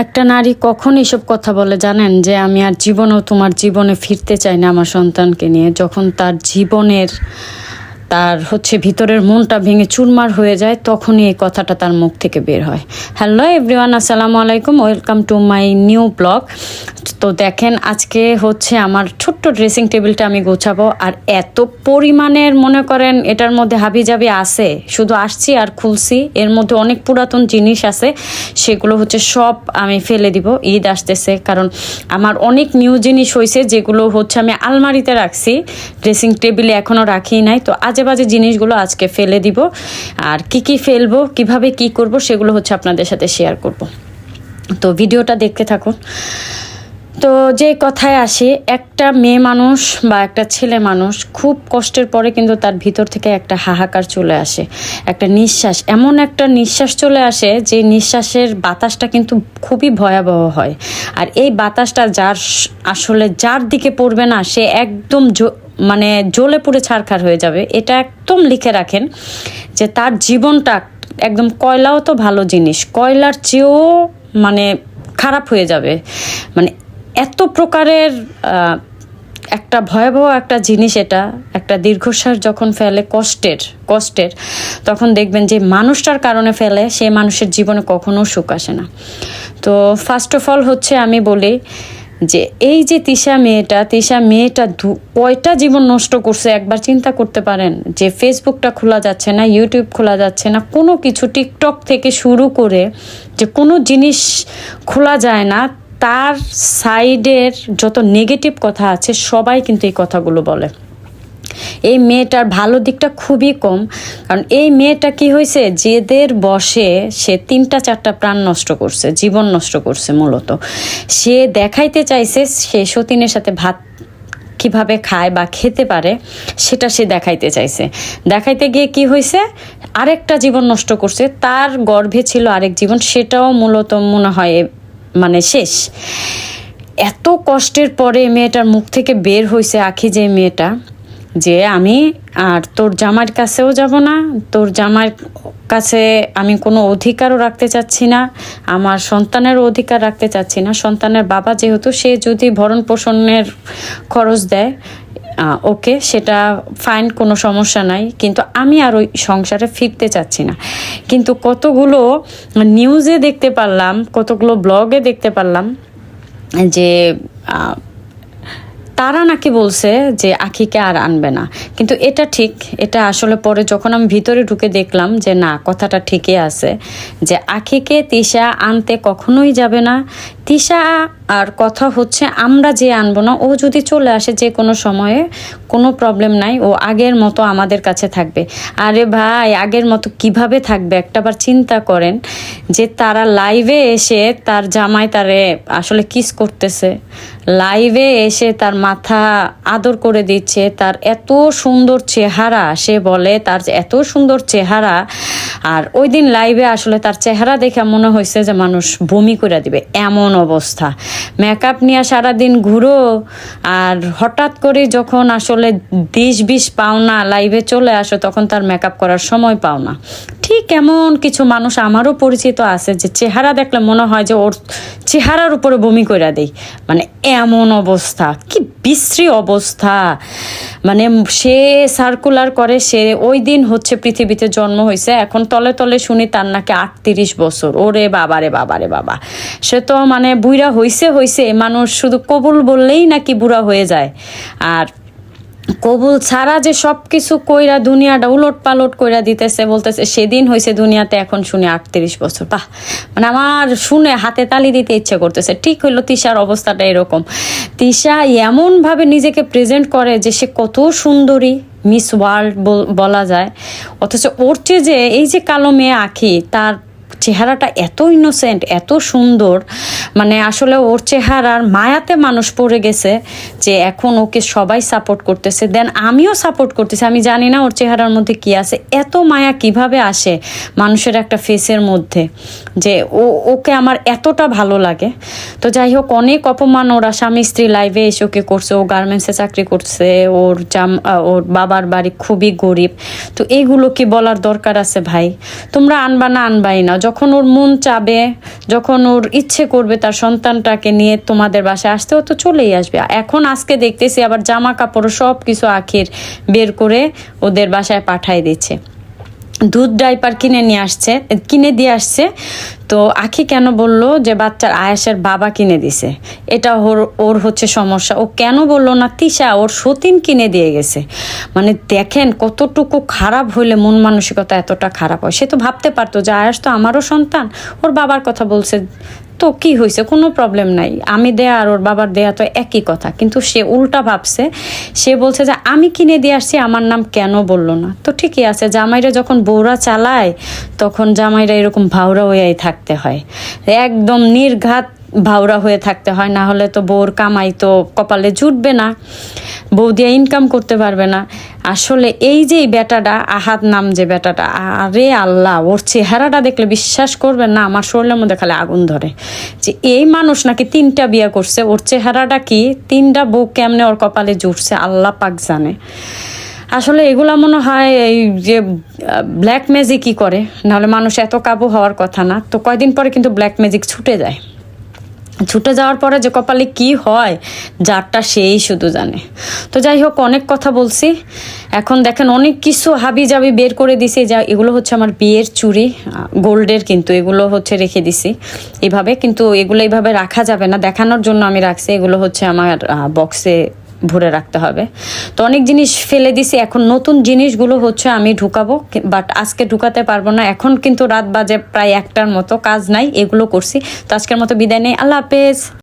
একটা নারী কখন এসব কথা বলে জানেন? যে আমি আর জীবনেও তোমার জীবনে ফিরতে চাই না আমার সন্তানকে নিয়ে। যখন তার জীবনের তার হচ্ছে ভিতরের মনটা ভেঙে চুরমার হয়ে যায়, তখনই এই কথাটা তার মুখ থেকে বের হয়। হ্যালো এভরিওয়ান আসসালামু আলাইকুম welcome to my new vlog তো দেখেন, আজকে হচ্ছে আমার ছোট্ট ড্রেসিং টেবিলটা আমি গোছাবো, আর এত পরিমাণের মনে করেন এটার মধ্যে হাবিজাবি আছে, শুধু আসছি আর খুলছি, এর মধ্যে অনেক পুরাতন জিনিস আছে, সেগুলো হচ্ছে সব আমি ফেলে দিব, ঈদ আসতেছে, কারণ আমার অনেক নিউ জিনিস হয়েছে যেগুলো হচ্ছে আমি আলমারিতে রাখছি ড্রেসিং টেবিলে এখনও রাখি নাই, তো আজে বাজে জিনিসগুলো আজকে ফেলে দিব। আর কি কি ফেলব, কীভাবে কি করব, সেগুলো হচ্ছে আপনাদের সাথে শেয়ার করব। তো ভিডিওটা দেখতে থাকুন। তো যে কথায় আসি, একটা মেয়ে মানুষ বা একটা ছেলে মানুষ খুব কষ্টের পরে কিন্তু তার ভিতর থেকে একটা হাহাকার চলে আসে, একটা নিঃশ্বাস। এমন একটা নিঃশ্বাস চলে আসে যে নিঃশ্বাসের বাতাসটা কিন্তু খুবই ভয়াবহ হয়। আর এই বাতাসটা যার আসলে যার দিকে পড়বে না, সে একদম মানে জ্বলে পুড়ে ছারখার হয়ে যাবে, এটা একদম লিখে রাখেন যে তার জীবনটা একদম কয়লাও তো ভালো জিনিস, কয়লার চেয়েও মানে খারাপ হয়ে যাবে। মানে এত প্রকারের একটা ভয়াবহ একটা জিনিস এটা, একটা দীর্ঘশ্বাস যখন ফেলে কষ্টের কষ্টের, তখন দেখবেন যে মানুষটার কারণে ফেলে, সে মানুষের জীবনে কখনো সুখ আসে না। তো ফার্স্ট অফ অল হচ্ছে আমি বলি যে এই যে তিশা মেয়েটা তিশা মেয়েটা কয়টা জীবন নষ্ট করছে একবার চিন্তা করতে পারেন। যে ফেসবুকটা খোলা যাচ্ছে না ইউটিউব খোলা যাচ্ছে না, কোনো কিছু টিকটক থেকে শুরু করে যে কোনো জিনিস খোলা যায় না, তার সাইডের যত নেগেটিভ কথা আছে, সবাই কিন্তু এই কথাগুলো বলে। এই মেয়েটার ভালো দিকটা খুবই কম। কারণ এই মেয়েটা কি হয়েছে? যেদের বসে সে তিনটা চারটা প্রাণ নষ্ট করছে, জীবন নষ্ট করছে মূলত। সে দেখাইতে চাইছে সে সতীনের সাথে ভাত কীভাবে খায় বা খেতে পারে, সেটা সে দেখাইতে চাইছে। দেখাইতে গিয়ে কি হয়েছে? আরেকটা জীবন নষ্ট করছে, তার গর্ভে ছিল আরেক জীবন, সেটাও মূলত মনে হয় মানে শেষ। এত কষ্টের পরে মেয়েটার মুখ থেকে বের হয়েছে আখি যে মেয়েটা। যে আমি আর তোর জামার কাছেও যাব না, তোর জামার কাছে আমি কোনো অধিকারও রাখতে চাচ্ছি না, আমার সন্তানের অধিকার রাখতে চাচ্ছি না। সন্তানের বাবা যেহেতু, সে যদি ভরণ পোষণের খরচ দেয় ওকে, সেটা ফাইন কোনো সমস্যা নাই। কিন্তু আমি আর ওই সংসারে ফিরতে চাচ্ছি না। কিন্তু কতগুলো নিউজে দেখতে পারলাম, কতগুলো ব্লগে দেখতে পারলাম যে তারা নাকি বলছে যে আখিকে আর আনবে না। কিন্তু এটা ঠিক, এটা আসলে পরে যখন আমি ভিতরে ঢুকে দেখলাম যে না, কথাটা ঠিকই আছে যে আখিকে তিশা আনতে কখনোই যাবে না তিশা, আর কথা হচ্ছে, আমরা যে আনব না, ও যদি চলে আসে যে কোনো সময়ে, কোনো প্রবলেম নাই, ও আগের মতো আমাদের কাছে থাকবে। আরে ভাই, আগের মতো কীভাবে থাকবে? একটাবার চিন্তা করেন যে তারা লাইভে এসে তার জামাই তারে আসলে কিস করতেছে। লাইভে এসে তার মাথা আদর করে দিচ্ছে, তার এত সুন্দর চেহারা, সে বলে, তার এত সুন্দর চেহারা আর ওই দিন লাইভে আসলে তার চেহারা দেখে মনে হয়েছে যে মানুষ বমি করে দিবে, এমন অবস্থা। মেকআপ নিয়ে সারাদিন ঘুরো, আর হঠাৎ করে যখন আসলে দিশ বিষ পাও না লাইভে চলে আসো, তখন তার মেকআপ করার সময় পাও না। ঠিক এমন কিছু মানুষ আমারও পরিচিত আছে যে চেহারা দেখলে মনে হয় যে ওর চেহারার উপরে বমি করে দেয়। মানে এমন অবস্থা। কি বিশ্রী অবস্থা। মানে সে সার্কুলার করে, সে ওই দিন হচ্ছে পৃথিবীতে জন্ম হয়েছে এখন তলে তলে শুনি তার নাকি আটত্রিশ বছর। ওরে বাবারে বাবারে বাবা সে তো মানে বুড়া হইছে হইছে। মানুষ শুধু কবুল বললেই নাকি বুড়া হয়ে যায়। আর কবুল ছাড়া যে সব কিছু কইরা দুনিয়াটা উলট পালট কইরা দিতেছে, বলতেছে, সেদিন হয়েছে দুনিয়াতে, এখন শুনে আটত্রিশ বছর। বাহ! মানে আমার শুনে হাতে তালি দিতে ইচ্ছে করতেছে। ঠিক হইল তিশার অবস্থাটা এরকম। তিশা এমনভাবে নিজেকে প্রেজেন্ট করে যে সে কত সুন্দরী মিস ওয়ার্ল্ড বলা যায়। অথচ ওর চেয়ে যে এই যে কালো মেয়ে আঁকি তার চেহারাটা এত ইনোসেন্ট এত সুন্দর মানে আসলে ওর চেহারার মায়াতে মানুষ পড়ে গেছে যে এখন ওকে সবাই সাপোর্ট করতেছে। দেন আমিও সাপোর্ট করতেছি। আমি জানি না ওর চেহারার মধ্যে কি আছে। এত মায়া কীভাবে আসে মানুষের একটা ফেসের মধ্যে যে ও, ওকে আমার এতটা ভালো লাগে। তো যাই হোক, অনেক অপমান ওরা স্বামী স্ত্রী লাইভে এসে ওকে করছে, ও গার্মেন্টসে চাকরি করছে, ওর জাম, ওর বাবার বাড়ি খুবই গরিব। তো এইগুলো কি বলার দরকার আছে ভাই? তোমরা আনবা না আনবাই না। যখন ওর মন চাবে, যখন ওর ইচ্ছে করবে তার সন্তানটাকে নিয়ে তোমাদের বাসায় আসতে, ও তো চলেই আসবে। এখন আজকে দেখতেছি আবার জামা কাপড় সব কিছু আখির বের করে ওদের বাসায় পাঠাই দিচ্ছে। দুধ ডাইপার কিনে নিয়ে আসছে, কিনে দিয়ে আসছে। তো আখি কেন বলল যে বাচ্চার আয়াসের বাবা কিনে দিছে? এটা ওর ওর হচ্ছে সমস্যা। ও কেন বলল না, তিশা, ওর সতীন কিনে দিয়ে গেছে। মানে দেখেন কতটুকু খারাপ হইলে মন মানসিকতা এতটা খারাপ হয়। সে তো ভাবতে পারতো যে আয়াস তো আমারও সন্তান, ওর বাবার কথা বলছে। তো কি হয়েছে কোনো প্রবলেম নাই। আমি দেয়া আর ওর বাবার দেয়া তো একই কথা। কিন্তু সে উল্টা ভাবছে। সে বলছে যে, আমি কিনে দিয়ে আসছি, আমার নাম কেন বলল না? তো ঠিকই আছে, জামাইরা যখন বৌরা চালায়, তখন জামাইরা এরকম ভাওরা হয়েই থাকতে হয়। একদম নির্ঘাত ভাওরা হয়ে থাকতে হয়, না হলে তো বউর কামাই তো কপালে জুটবে না, বউ দিয়ে ইনকাম করতে পারবে না। আসলে এই যে বেটাটা আহাত নাম যে বেটাটা আরে আল্লাহ, ওর চেহারাটা দেখলে বিশ্বাস করবেন না, আমার শরীরের মধ্যে খালি আগুন ধরে। যে এই মানুষ নাকি তিনটা বিয়ে করছে, ওর চেহারাটা কি? তিনটা বউ কেমনে ওর কপালে জুটছে, আল্লাহ পাক জানে। আসলে এগুলা মনে হয় এই যে ব্ল্যাক ম্যাজিকই করে, নাহলে মানুষ এত কাবু হওয়ার কথা না। তো কয়দিন পরে কিন্তু ব্ল্যাক ম্যাজিক ছুটে যায়। ছুটে যাওয়ার পরে যে কপালে কি হয়, যারটা সেই শুধু জানে। তো যাই হোক, অনেক কথা বলছি। এখন দেখেন, অনেক কিছু হাবি জাবি বের করে দিছি, যা এগুলো হচ্ছে আমার বিয়ের চুড়ি গোল্ডের কিন্তু এগুলো হচ্ছে রেখে দিছি। এভাবে কিন্তু এগুলো এইভাবে রাখা যাবে না। দেখানোর জন্য আমি রাখছি, এগুলো হচ্ছে আমার বক্সে ভরে রাখতে হবে। তো অনেক জিনিস ফেলে দিছি। এখন নতুন জিনিসগুলো হচ্ছে আমি ঢুকাবো বাট আজকে ঢুকাতে পারব না। এখন কিন্তু রাত বাজে প্রায় একটার মতো, কাজ নাই, এগুলো করছি। তো আজকের মতো বিদায় নেই। আল্লাহ হাফেজ।